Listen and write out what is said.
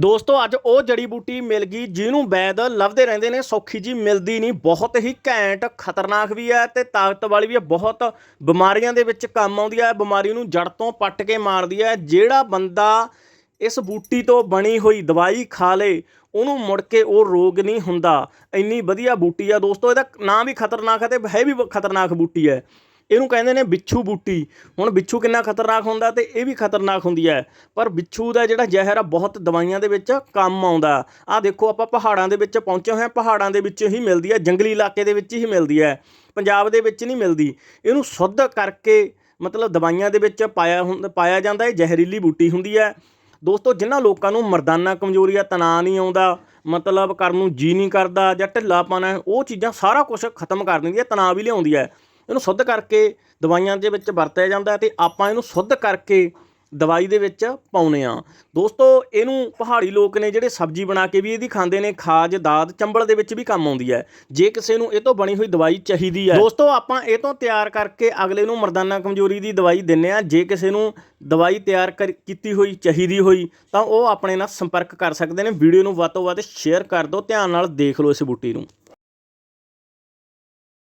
ਦੋਸਤੋ, ਅੱਜ ਉਹ ਜੜੀ ਬੂਟੀ ਮਿਲ ਗਈ ਜਿਹਨੂੰ ਵੈਦ ਲੱਭਦੇ ਰਹਿੰਦੇ ਨੇ। ਸੌਖੀ ਜੀ ਮਿਲਦੀ ਨਹੀਂ, ਬਹੁਤ ਹੀ ਘੈਂਟ, ਖਤਰਨਾਕ ਵੀ ਹੈ ਤੇ ਤਾਕਤ ਵਾਲੀ ਵੀ ਹੈ। ਬਹੁਤ ਬਿਮਾਰੀਆਂ ਦੇ ਵਿੱਚ ਕੰਮ ਆਉਂਦੀ ਹੈ। ਬਿਮਾਰੀ ਨੂੰ ਜੜ ਤੋਂ ਪੱਟ ਕੇ ਮਾਰਦੀ ਹੈ। ਜਿਹੜਾ ਬੰਦਾ ਇਸ ਬੂਟੀ ਤੋਂ ਬਣੀ ਹੋਈ ਦਵਾਈ ਖਾ ਲੇ, ਉਹਨੂੰ ਮੁੜ ਕੇ ਉਹ ਰੋਗ ਨਹੀਂ ਹੁੰਦਾ। ਇੰਨੀ ਵਧੀਆ ਬੂਟੀ ਆ ਦੋਸਤੋ। ਇਹਦਾ ਨਾਂ ਵੀ ਖਤਰਨਾਕ ਹੈ ਤੇ ਹੈ ਵੀ ਖਤਰਨਾਕ ਬੂਟੀ ਹੈ। ਇਹਨੂੰ ਕਹਿੰਦੇ ਨੇ ਬਿੱਛੂ ਬੂਟੀ। ਹੁਣ ਬਿੱਛੂ ਕਿੰਨਾ ਖਤਰਨਾਕ ਹੁੰਦਾ ਤੇ ਇਹ ਵੀ ਖਤਰਨਾਕ ਹੁੰਦੀ ਹੈ। ਪਰ ਬਿੱਛੂ ਦਾ ਜਿਹੜਾ ਜ਼ਹਿਰ ਆ, ਬਹੁਤ ਦਵਾਈਆਂ ਦੇ ਵਿੱਚ ਕੰਮ ਆਉਂਦਾ। ਆ ਦੇਖੋ, ਆਪਾਂ ਪਹਾੜਾਂ ਦੇ ਵਿੱਚ ਪਹੁੰਚੇ ਹੋਏ ਹਾਂ। ਪਹਾੜਾਂ ਦੇ ਵਿੱਚ ਹੀ ਮਿਲਦੀ ਹੈ, ਜੰਗਲੀ ਇਲਾਕੇ ਦੇ ਵਿੱਚ ਹੀ ਮਿਲਦੀ ਹੈ। ਪੰਜਾਬ ਦੇ ਵਿੱਚ ਨਹੀਂ ਮਿਲਦੀ। ਇਹਨੂੰ ਸ਼ੁੱਧ ਕਰਕੇ ਮਤਲਬ ਦਵਾਈਆਂ ਦੇ ਵਿੱਚ ਪਾਇਆ ਹੁੰਦਾ ਪਾਇਆ ਜਾਂਦਾ ਇਹ ਜ਼ਹਿਰੀਲੀ ਬੂਟੀ ਹੁੰਦੀ ਹੈ। ਦੋਸਤੋ ਜਿਨ੍ਹਾਂ ਲੋਕਾਂ ਨੂੰ ਮਰਦਾਨਾ ਕਮਜ਼ੋਰੀ ਆ, ਤਣਾਅ ਨਹੀਂ ਆਉਂਦਾ, ਮਤਲਬ ਕਰਨ ਨੂੰ ਜੀ ਨਹੀਂ ਕਰਦਾ ਜਾਂ ਢਿੱਲਾਪਨ ਹੈ, ਉਹ ਚੀਜ਼ਾਂ ਸਾਰਾ ਕੁਝ ਖਤਮ ਕਰ ਦਿੰਦੀ ਹੈ, ਤਣਾਅ ਵੀ ਲਿਆਉਂਦੀ ਹੈ। ਇਹਨੂੰ ਸ਼ੁੱਧ ਕਰਕੇ ਦਵਾਈਆਂ ਦੇ ਵਿੱਚ ਵਰਤਿਆ ਜਾਂਦਾ ਹੈ ਤੇ ਆਪਾਂ ਇਹਨੂੰ ਸ਼ੁੱਧ ਕਰਕੇ ਦਵਾਈ ਦੇ ਵਿੱਚ ਪਾਉਨੇ ਆ ਦੋਸਤੋ, ਇਹਨੂੰ ਪਹਾੜੀ ਲੋਕ ਨੇ ਜਿਹੜੇ ਸਬਜ਼ੀ ਬਣਾ ਕੇ ਵੀ ਇਹਦੀ ਖਾਂਦੇ ਨੇ, ਖਾਜ, ਦਾਦ, ਚੰਬਲ ਦੇ ਵਿੱਚ ਵੀ ਕੰਮ ਆਉਂਦੀ ਹੈ। ਜੇ ਕਿਸੇ ਨੂੰ ਇਹ ਤੋਂ ਬਣੀ ਹੋਈ ਦਵਾਈ ਚਾਹੀਦੀ ਹੈ, ਦੋਸਤੋ, ਆਪਾਂ ਇਹ ਤੋਂ ਤਿਆਰ ਕਰਕੇ ਅਗਲੇ ਨੂੰ ਮਰਦਾਨਾ ਕਮਜ਼ੋਰੀ ਦੀ ਦਵਾਈ ਦਿੰਨੇ ਆ ਜੇ ਕਿਸੇ ਨੂੰ ਦਵਾਈ ਤਿਆਰ ਕਰ- ਕੀਤੀ ਹੋਈ, ਚਾਹੀਦੀ ਹੋਈ, ਤਾਂ ਉਹ ਆਪਣੇ ਨਾਲ ਸੰਪਰਕ ਕਰ ਸਕਦੇ ਨੇ। ਵੀਡੀਓ ਨੂੰ ਵੱਧ ਤੋਂ ਵੱਧ ਸ਼ੇਅਰ ਕਰ ਦਿਓ, ਧਿਆਨ ਨਾਲ ਦੇਖ ਲਓ ਇਸ ਬੂਟੀ ਨੂੰ।